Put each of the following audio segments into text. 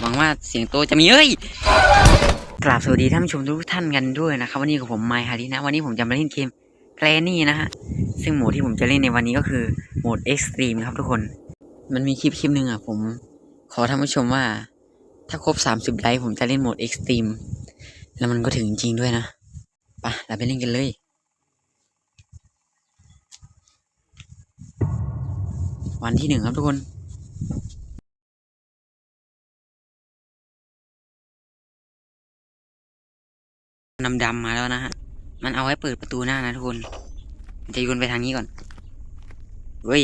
หวังว่าเสียงโตจะมีเอ้ยกราบสวัสดีท่านผู้ชมทุกท่านกันด้วยนะครับวันนี้กับผมไมค์ฮารินะ วันนี้ผมจะมาเล่นเกมแกรนี่นะฮะซึ่งโหมดที่ผมจะเล่นในวันนี้ก็คือโหมดเอ็กซ์ตรีมครับทุกคน มันมีคลิปคลิปหนึ่งอะผม ขอท่านผู้ชมว่า ถ้าครบสามสิบไลค์ผมจะเล่นโหมดเอ็กซ์ตรีมแล้วมันก็ถึงจริงด้วยนะปะเราไปเล่นกันเลยวันที่หนึ่งครับทุกคน นำดำมาแล้วนะฮะ มันเอาไว้เปิดประตูหน้านะทุกคนมันจะโยนไปทางนี้ก่อน เฮ้ย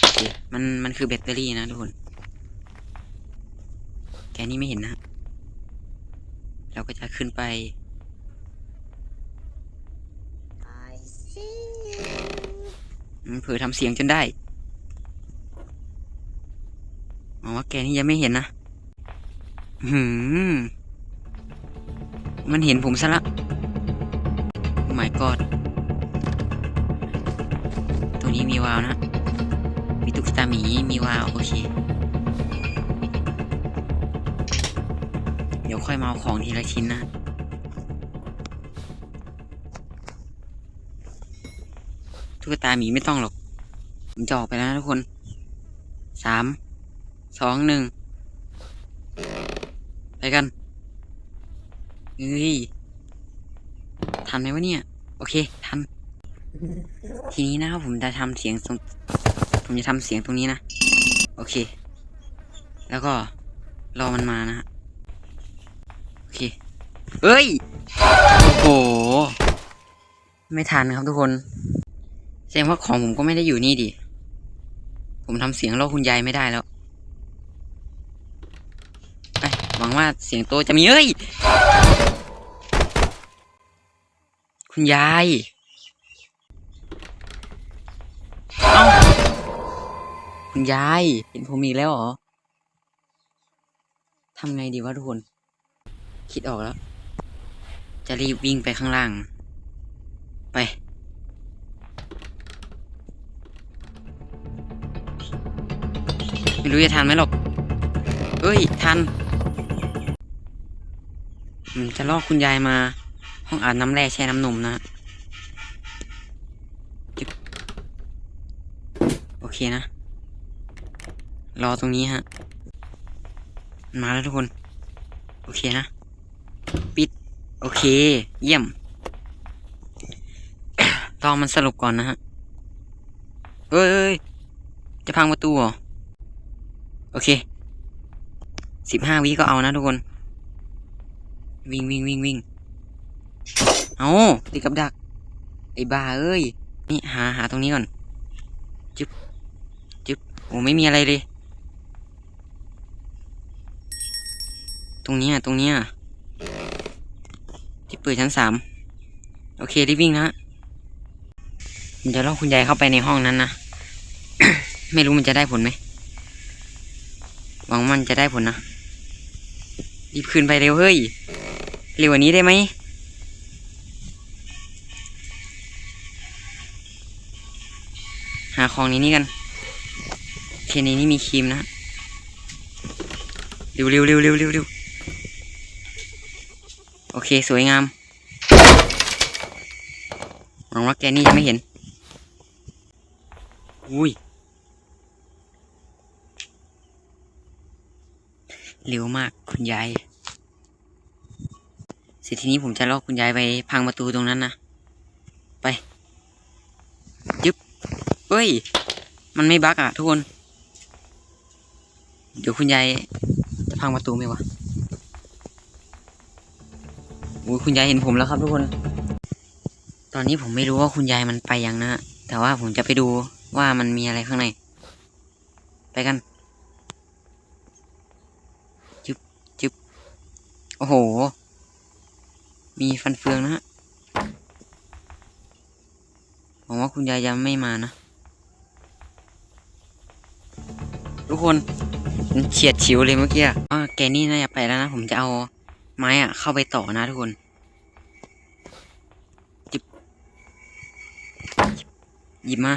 โอเคมัน มันคือแบตเตอรี่นะทุกคน แกนี่ไม่เห็นนะ เราก็จะขึ้นไป I see you. อืมเผลอทำเสียงจนได้หวังว่าแกนี่ยังไม่เห็นนะ หืม มันเห็นผมซะละโอ้ my god ตรงนี้มีวาวนะ มีตุ๊กตาหมี มีวาวโอเค เดี๋ยวค่อยมาเอาของทีละชิ้นนะ ตุ๊กตาหมีไม่ต้องหรอกผมจะออกไปแล้วนะทุกคน สาม สอง หนึ่ง ไปกัน เฮ้ยทันไหมวะเนี่ย โอเค ทัน ทีนี้นะครับผมจะทำเสียงตรงผมจะทำเสียงตรงนี้นะ โอเค แล้วก็รอมันมานะฮะโอเคเฮ้ย โอ้โห ไม่ทันครับทุกคน แสดงว่าของผมก็ไม่ได้อยู่นี่ดิ ผมทำเสียงล่อคุณยายไม่ได้แล้วไปหวังว่าเสียงโตจะมีเอ้ย คุณยาย เอ้า คุณยาย เห็นผมอีกแล้วเหรอ ทำไงดีวะทุกคน คิดออกแล้ว จะรีบวิ่งไปข้างล่าง ไป ไม่รู้จะทันไหมหรอก เอ้ย ทันจะลอกคุณยายมา ห้องอาบน้ำแร่แช่น้ำนมนะจึ๊บโอเคนะ รอตรงนี้ฮะ มาแล้วทุกคน โอเคนะ ปิด โอเค เยี่ยมรอมันสรุปก่อนนะฮะเฮ้ยเฮ้ย จะพังประตูเหรอ โอเคสิบห้าวิก็เอานะทุกคน วิ่งวิ่งวิ่งวิ่ง เอาติดกับดัก ไอ้บ้าเอ้ย นี่หาหาตรงนี้ก่อน จึ๊บ จึ๊บ โอ้ไม่มีอะไรเลย ตรงนี้ยตรงนี้ยที่เปิดชั้นสาม โอเครีบวิ่งนะฮะผมจะล่อคุณยายเข้าไปในห้องนั้นนะ ไม่รู้มันจะได้ผลไหม หวังมันจะได้ผลนะรีบขึ้นไปเร็วเฮ้ย เร็วกว่านี้ได้ไหมาของในนี้กันโอเคในนี้มีครีมนะเร็วเร็วเร็วเร็วเร็วเร็วโอเคสวยงามหวังว่าแกนี่จะไม่เห็น อุ้ยเร็วมากคุณยายสร็จทีนี้ผมจะลอกคุณยายไปพังประตูตรงนั้นนะ ไป ยึบ เฮ้ย มันไม่บั๊กอะทุกคน เดี๋ยวคุณยายจะพังประตูไหมวะโอ้ยคุณยายเห็นผมแล้วครับทุกคน ตอนนี้ผมไม่รู้ว่าคุณยายมันไปยังนะแต่ว่าผมจะไปดูว่ามันมีอะไรข้างใน ไปกันจึบจึบโอ้โห มีฟันเฟืองนะฮะหวังว่าคุณยายยังไม่มานะ ทุกคนมันเฉียดชิวเลยเมื่อกี้อ๋อแกนี่น่าจะไปแล้วนะ ผมจะเอาไม้อะเข้าไปต่อนะทุกคนจิบหยิบมา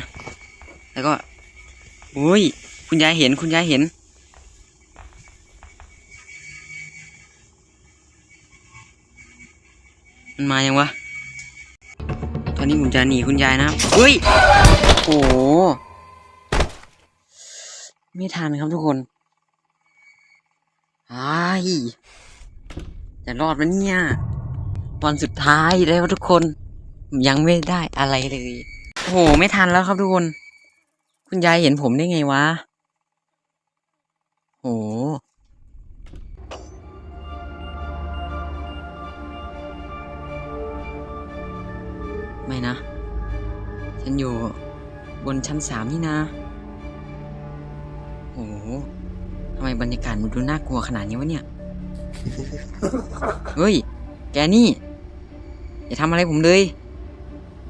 แล้วก็โอ้ย คุณยายเห็นคุณยายเห็น มันมายังวะ ตอนนี้ผมจะหนีคุณยายนะเฮ้ย โอ้ ไม่ทันครับทุกคนไอ้ายจะรอดไหมเนี่ย ตอนสุดท้ายแล้วทุกคน ยังไม่ได้อะไรเลย โอ้โห ไม่ทันแล้วครับทุกคน คุณยายเห็นผมได้ไงวะโหไม่นะ ฉันอยู่บนชั้นสามนี่นะ ทำไมบรรยากาศมันดูน่ากลัวขนาดนี้วะเนี่ย เฮ้ย แกนี่ อย่าทำอะไรผมเลย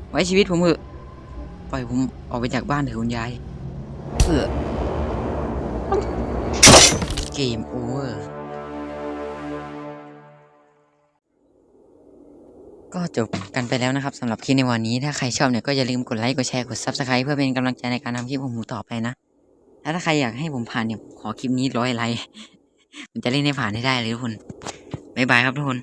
ไว้ชีวิตผมเถอะปล่อยผมออกไปจากบ้านเถอะคุณยายเออเกมโอเวอร์ ก็จบกันไปแล้วนะครับสำหรับคลิปในวันนี้ ถ้าใครชอบเนี่ยก็อย่าลืมกดไลค์ กดแชร์ กด Subscribe เพื่อเป็นกำลังใจในการทำคลิปของผมต่อไปนะ แล้วถ้าใครอยากให้ผมผ่านเนี่ย ขอคลิปนี้ร้อยไลค์มันจะเล่นให้ผ่านให้ได้เลยทุกคน บ๊ายบายครับทุกคน